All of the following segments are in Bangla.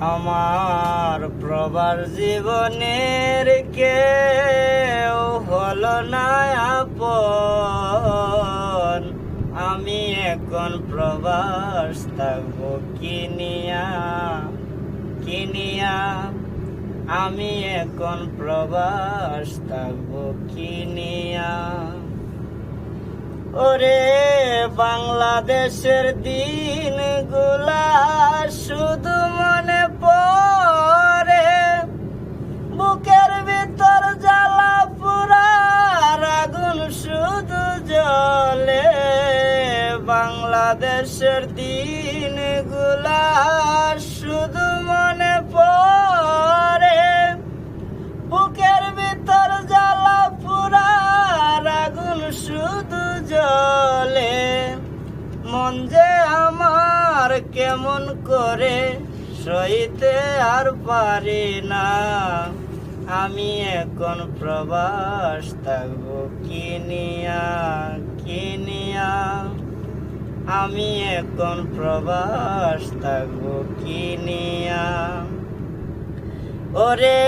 আমার প্রবার জীবনের কেউ হলো না আপন। আমি এখন প্রবাস থাকব কিনিয়া কিনিয়া। আমি এখন প্রবাস থাকব কিনিয়া। ওরে বাংলাদেশের দিনগুলা শুধু বাংলাদেশের দিন শুধু মনে পড়ে। বুকের ভিতর জ্বালা পুরার আগুন শুধু জ্বলে। মন যে আমার কেমন করে সইতে আর পারি না। আমি এখন প্রবাস থাকব কিনিয়া কিনিয়া আমি এখন প্রবাস থাকব কিনিয়া ওরে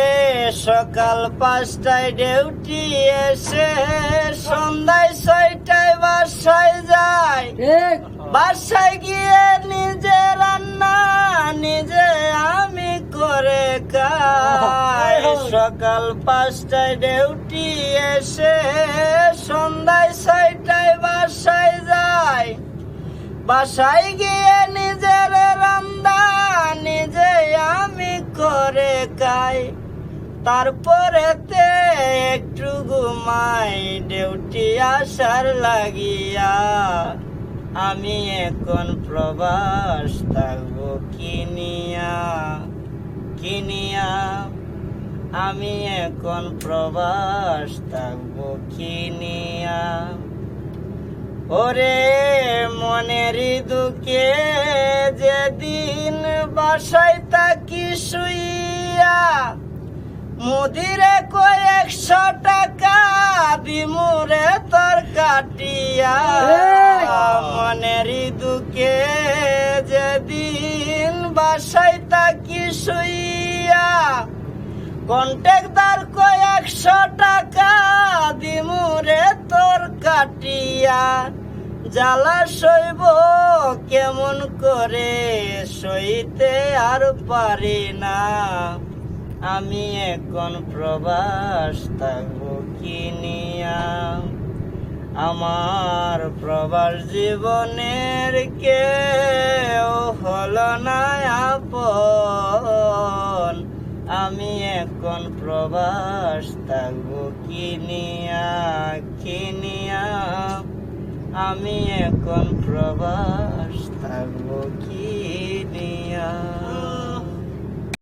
সকাল পাঁচটায় ডিউটি এসে সন্ধ্যায় ছয়টায় বাসায় যায় বাসায় গিয়ে নিজে রান্না নিজে আমি করে খাই। সকাল পাঁচটায় ডিউটি এসে সন্ধ্যায় ছয়টায় বাসায় যায় বাসায় গিয়ে নিজের রান্না নিজে আমি করে খাই। তারপরেতে একটু ঘুমাই, ডিউটি আসার লাগিয়া। আমি এখন প্রবাস থাকব কিনিয়া কিনিয়া। আমি এখন প্রবাস থাকব কিনিয়া। ওরে মনের দুঃখে যেদিন বাসায় তাকি শুইয়া মুদিরে কয়েকশো টাকা দিমুরে তোর কাটিয়া। মনের দুঃখে যেদিন বাসায় তাকি শুইয়া কন্ট্যাক্টদার কয়েকশো টাকা দিমুরে তোর কাটিয়া। জ্বালা সইব, কেমন করে সইতে আর পারি না। আমি এখন প্রবাস থাকব কিনিয়া আমার প্রবাস জীবনের কেউ হলো না আপন। আমি এখন প্রবাস থাকব কিনিয়া কিনিয়া আমি এখন প্রবাস